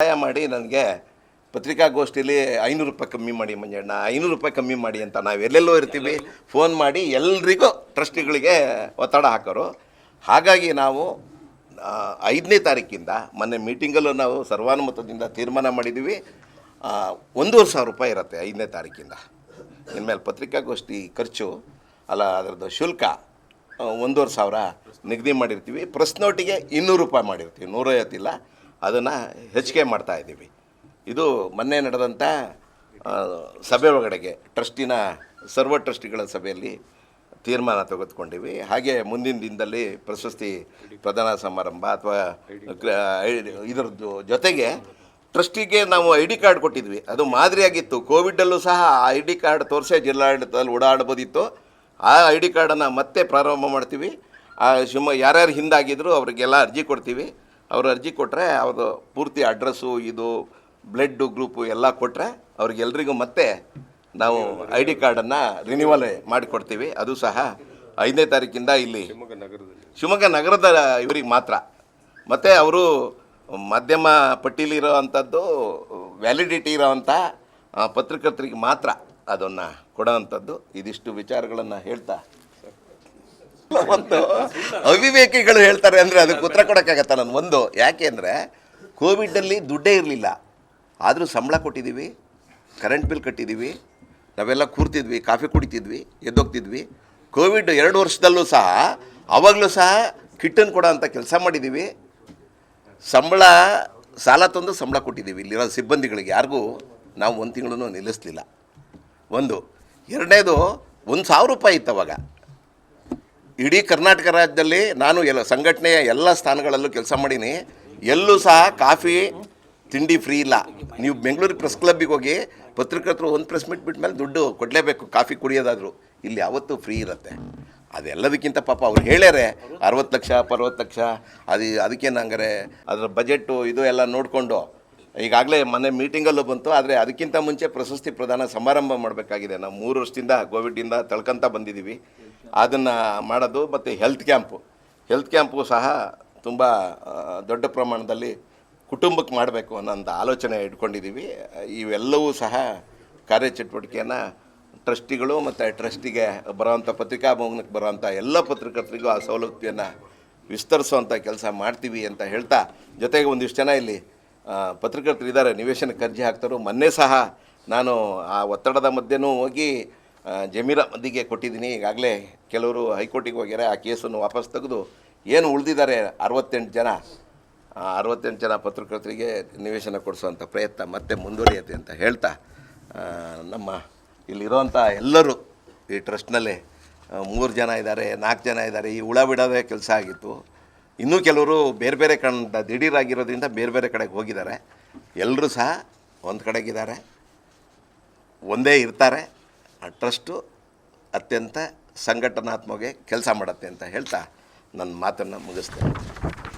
ಸಹಾಯ ಮಾಡಿ ನನಗೆ ಪತ್ರಿಕಾಗೋಷ್ಠಿಯಲ್ಲಿ ಐನೂರು ರೂಪಾಯಿ ಕಮ್ಮಿ ಮಾಡಿ ಮಂಜಣ್ಣ, ಐನೂರು ರೂಪಾಯಿ ಕಮ್ಮಿ ಮಾಡಿ ಅಂತ ನಾವು ಎಲ್ಲೆಲ್ಲೋ ಇರ್ತೀವಿ. ಫೋನ್ ಮಾಡಿ ಎಲ್ರಿಗೂ ಟ್ರಸ್ಟಿಗಳಿಗೆ ಒತ್ತಡ ಹಾಕೋರು. ಹಾಗಾಗಿ ನಾವು ಐದನೇ ತಾರೀಕಿಂದ ಮೊನ್ನೆ ಮೀಟಿಂಗಲ್ಲೂ ನಾವು ಸರ್ವಾನುಮತದಿಂದ ತೀರ್ಮಾನ ಮಾಡಿದ್ದೀವಿ ಒಂದೂವರೆ ಸಾವಿರ ರೂಪಾಯಿ ಇರುತ್ತೆ ಐದನೇ ತಾರೀಕಿಂದ. ಇನ್ಮೇಲೆ ಪತ್ರಿಕಾಗೋಷ್ಠಿ ಖರ್ಚು, ಅಲ್ಲ ಅದರದ್ದು ಶುಲ್ಕ ಒಂದೂವರೆ ಸಾವಿರ ನಿಗದಿ ಮಾಡಿರ್ತೀವಿ. ಪ್ರೆಸ್ ನೋಟಿಗೆ ಇನ್ನೂರು ರೂಪಾಯಿ ಮಾಡಿರ್ತೀವಿ. ನೂರೈವತ್ತಿಲ್ಲ. ಅದನ್ನು ಹೆಚ್ಚಿಗೆ ಮಾಡ್ತಾ ಇದ್ದೀವಿ. ಇದು ಮೊನ್ನೆ ನಡೆದಂಥ ಆ, ಸಭೆ ಒಳಗಡೆಗೆ ಟ್ರಸ್ಟಿನ ಸರ್ವ ಟ್ರಸ್ಟಿಗಳ ಸಭೆಯಲ್ಲಿ ತೀರ್ಮಾನ ತೆಗೆದುಕೊಂಡಿವಿ. ಹಾಗೆ ಮುಂದಿನ ದಿನದಲ್ಲಿ ಪ್ರಶಸ್ತಿ ಪ್ರದಾನ ಸಮಾರಂಭ ಅಥವಾ ಇದರದ್ದು ಜೊತೆಗೆ ಟ್ರಸ್ಟಿಗೆ ನಾವು ಐ ಡಿ ಕಾರ್ಡ್ ಕೊಟ್ಟಿದ್ವಿ. ಅದು ಮಾದರಿಯಾಗಿತ್ತು. ಕೋವಿಡಲ್ಲೂ ಸಹ ಐ ಡಿ ಕಾರ್ಡ್ ತೋರಿಸೇ ಜಿಲ್ಲಾಡಳಿತದಲ್ಲಿ ಓಡಾಡ್ಬೋದಿತ್ತು. ಆ ಐ ಡಿ ಕಾರ್ಡನ್ನು ಮತ್ತೆ ಪ್ರಾರಂಭ ಮಾಡ್ತೀವಿ. ಆ ಶಿವಮೊಗ್ಗ ಯಾರ್ಯಾರು ಹಿಂದಾಗಿದ್ದರೂ ಅವರಿಗೆಲ್ಲ ಅರ್ಜಿ ಕೊಡ್ತೀವಿ. ಅವ್ರು ಅರ್ಜಿ ಕೊಟ್ಟರೆ ಅವ್ರದ್ದು ಪೂರ್ತಿ ಅಡ್ರೆಸ್ಸು ಇದು ಬ್ಲಡ್ಡು ಗ್ರೂಪು ಎಲ್ಲ ಕೊಟ್ಟರೆ ಅವ್ರಿಗೆಲ್ರಿಗೂ ಮತ್ತೆ ನಾವು ಐ ಡಿ ಕಾರ್ಡನ್ನು ರಿನ್ಯೂವಲ್ ಮಾಡಿಕೊಡ್ತೀವಿ. ಅದು ಸಹ ಐದನೇ ತಾರೀಕಿಂದ ಇಲ್ಲಿ ಶಿವಮೊಗ್ಗ ನಗರದ ಇವರಿಗೆ ಮಾತ್ರ. ಮತ್ತು ಅವರು ಮಾಧ್ಯಮ ಪಟ್ಟಿಲಿರೋ ಅಂಥದ್ದು ವ್ಯಾಲಿಡಿಟಿ ಇರೋವಂಥ ಪತ್ರಕರ್ತರಿಗೆ ಮಾತ್ರ ಅದನ್ನು ಕೊಡೋವಂಥದ್ದು ಇದಿಷ್ಟು ವಿಚಾರಗಳನ್ನು ಹೇಳ್ತಾ ಒಂದು ಅವಿವೇಕಿಗಳು ಹೇಳ್ತಾರೆ ಅಂದರೆ ಅದಕ್ಕೆ ಉತ್ತರ ಕೊಡೋಕ್ಕಾಗತ್ತ ನಾನು? ಒಂದು, ಯಾಕೆ ಅಂದರೆ ಕೋವಿಡಲ್ಲಿ ದುಡ್ಡೇ ಇರಲಿಲ್ಲ. ಆದರೂ ಸಂಬಳ ಕೊಟ್ಟಿದ್ದೀವಿ ಕರೆಂಟ್ ಬಿಲ್ ಕಟ್ಟಿದ್ದೀವಿ, ನಾವೆಲ್ಲ ಕೂರ್ತಿದ್ವಿ, ಕಾಫಿ ಕುಡಿತಿದ್ವಿ, ಎದ್ದೋಗ್ತಿದ್ವಿ. ಕೋವಿಡ್ ಎರಡು ವರ್ಷದಲ್ಲೂ ಸಹ, ಅವಾಗಲೂ ಸಹ ಕಿಟ್ಟನ್ನು ಕೊಡೋ ಅಂಥ ಕೆಲಸ ಮಾಡಿದ್ದೀವಿ. ಸಂಬಳ, ಸಾಲ ತಂದು ಸಂಬಳ ಕೊಟ್ಟಿದ್ದೀವಿ ಇಲ್ಲಿರೋ ಸಿಬ್ಬಂದಿಗಳಿಗೆ. ಯಾರಿಗೂ ನಾವು ಒಂದು ತಿಂಗಳೂ ನಿಲ್ಲಿಸಲಿಲ್ಲ. ಒಂದು, ಎರಡನೇದು, ಒಂದು ಸಾವಿರ ರೂಪಾಯಿ ಇತ್ತು ಅವಾಗ. ಇಡೀ ಕರ್ನಾಟಕ ರಾಜ್ಯದಲ್ಲಿ ನಾನು ಎಲ್ಲ ಸಂಘಟನೆಯ ಎಲ್ಲ ಸ್ಥಾನಗಳಲ್ಲೂ ಕೆಲಸ ಮಾಡೀನಿ. ಎಲ್ಲೂ ಸಹ ಕಾಫಿ ತಿಂಡಿ ಫ್ರೀ ಇಲ್ಲ. ನೀವು ಬೆಂಗಳೂರು ಪ್ರೆಸ್ ಕ್ಲಬ್ಬಿಗೆ ಹೋಗಿ ಪತ್ರಕರ್ತರು ಒಂದು ಪ್ರೆಸ್ ಮೀಟ್ ಬಿಟ್ಟ ಮೇಲೆ ದುಡ್ಡು ಕೊಡಲೇಬೇಕು, ಕಾಫಿ ಕುಡಿಯೋದಾದರೂ. ಇಲ್ಲಿ ಯಾವತ್ತು ಫ್ರೀ ಇರುತ್ತೆ. ಅದೆಲ್ಲದಕ್ಕಿಂತ ಪಾಪ ಅವ್ರು ಹೇಳ್ಯಾರೆ, ಅರವತ್ತು ಲಕ್ಷ ಅರವತ್ತು ಲಕ್ಷ, ಅದು ಅದಕ್ಕೇನು ಹಂಗಾರೆ ಅದರ ಬಜೆಟ್ಟು ಇದು ಎಲ್ಲ ನೋಡಿಕೊಂಡು ಈಗಾಗಲೇ ಮೊನ್ನೆ ಮೀಟಿಂಗಲ್ಲೂ ಬಂತು, ಆದರೆ ಅದಕ್ಕಿಂತ ಮುಂಚೆ ಪ್ರಶಸ್ತಿ ಪ್ರದಾನ ಸಮಾರಂಭ ಮಾಡಬೇಕಾಗಿದೆ. ನಾವು ಮೂರು ವರ್ಷದಿಂದ ಕೋವಿಡಿಂದ ತಳ್ಕೊಂತ ಬಂದಿದ್ದೀವಿ. ಅದನ್ನು ಮಾಡೋದು ಮತ್ತು ಹೆಲ್ತ್ ಕ್ಯಾಂಪು. ಹೆಲ್ತ್ ಕ್ಯಾಂಪು ಸಹ ತುಂಬ ದೊಡ್ಡ ಪ್ರಮಾಣದಲ್ಲಿ ಕುಟುಂಬಕ್ಕೆ ಮಾಡಬೇಕು ಅನ್ನೋಂಥ ಆಲೋಚನೆ ಇಟ್ಕೊಂಡಿದ್ದೀವಿ. ಇವೆಲ್ಲವೂ ಸಹ ಕಾರ್ಯಚಟುವಟಿಕೆಯನ್ನು ಟ್ರಸ್ಟಿಗಳು ಮತ್ತು ಟ್ರಸ್ಟಿಗೆ ಬರೋವಂಥ ಪತ್ರಿಕಾ ಭವನಕ್ಕೆ ಬರೋವಂಥ ಎಲ್ಲ ಪತ್ರಕರ್ತರಿಗೂ ಆ ಸೌಲಭ್ಯನ ವಿಸ್ತರಿಸುವಂಥ ಕೆಲಸ ಮಾಡ್ತೀವಿ ಅಂತ ಹೇಳ್ತಾ, ಜೊತೆಗೆ ಒಂದಿಷ್ಟು ಜನ ಇಲ್ಲಿ ಪತ್ರಕರ್ತರು ಇದ್ದಾರೆ ನಿವೇಶನಕ್ಕೆ ಅರ್ಜಿ ಹಾಕ್ತಾರೋ. ಮೊನ್ನೆ ಸಹ ನಾನು ಆ ಒತ್ತಡದ ಮಧ್ಯೆನೂ ಹೋಗಿ ಜಮೀರ ಮದ್ದಿಗೆ ಕೊಟ್ಟಿದ್ದೀನಿ. ಈಗಾಗಲೇ ಕೆಲವರು ಹೈಕೋರ್ಟಿಗೆ ಹೋಗ್ಯಾರೆ, ಆ ಕೇಸನ್ನು ವಾಪಸ್ ತೆಗೆದು ಏನು ಉಳಿದಿದ್ದಾರೆ ಅರವತ್ತೆಂಟು ಜನ. ಅರವತ್ತೆಂಟು ಜನ ಪತ್ರಕರ್ತರಿಗೆ ನಿವೇಶನ ಕೊಡಿಸುವಂಥ ಪ್ರಯತ್ನ ಮತ್ತೆ ಮುಂದುವರಿಯುತ್ತೆ ಅಂತ ಹೇಳ್ತಾ ನಮ್ಮ ಇಲ್ಲಿರುವಂಥ ಎಲ್ಲರೂ ಈ ಟ್ರಸ್ಟ್ನಲ್ಲಿ ಮೂರು ಜನ ಇದ್ದಾರೆ, ನಾಲ್ಕು ಜನ ಇದ್ದಾರೆ. ಈ ಹುಳ ಬಿಡೋದೇ ಕೆಲಸ ಆಗಿತ್ತು. ಇನ್ನೂ ಕೆಲವರು ಬೇರೆ ಬೇರೆ ಕಡೆ ದಿಢೀರಾಗಿರೋದ್ರಿಂದ ಬೇರೆ ಬೇರೆ ಕಡೆಗೆ ಹೋಗಿದ್ದಾರೆ. ಎಲ್ಲರೂ ಸಹ ಒಂದು ಕಡೆಗಿದ್ದಾರೆ. ಒಂದೇ ಇರ್ತಾರೆ. ಆ ಟ್ರಸ್ಟು ಅತ್ಯಂತ ಸಂಘಟನಾತ್ಮಕ ಕೆಲಸ ಮಾಡುತ್ತೆ ಅಂತ ಹೇಳ್ತಾ ನನ್ನ ಮಾತನ್ನು ಮುಗಿಸ್ತೇನೆ.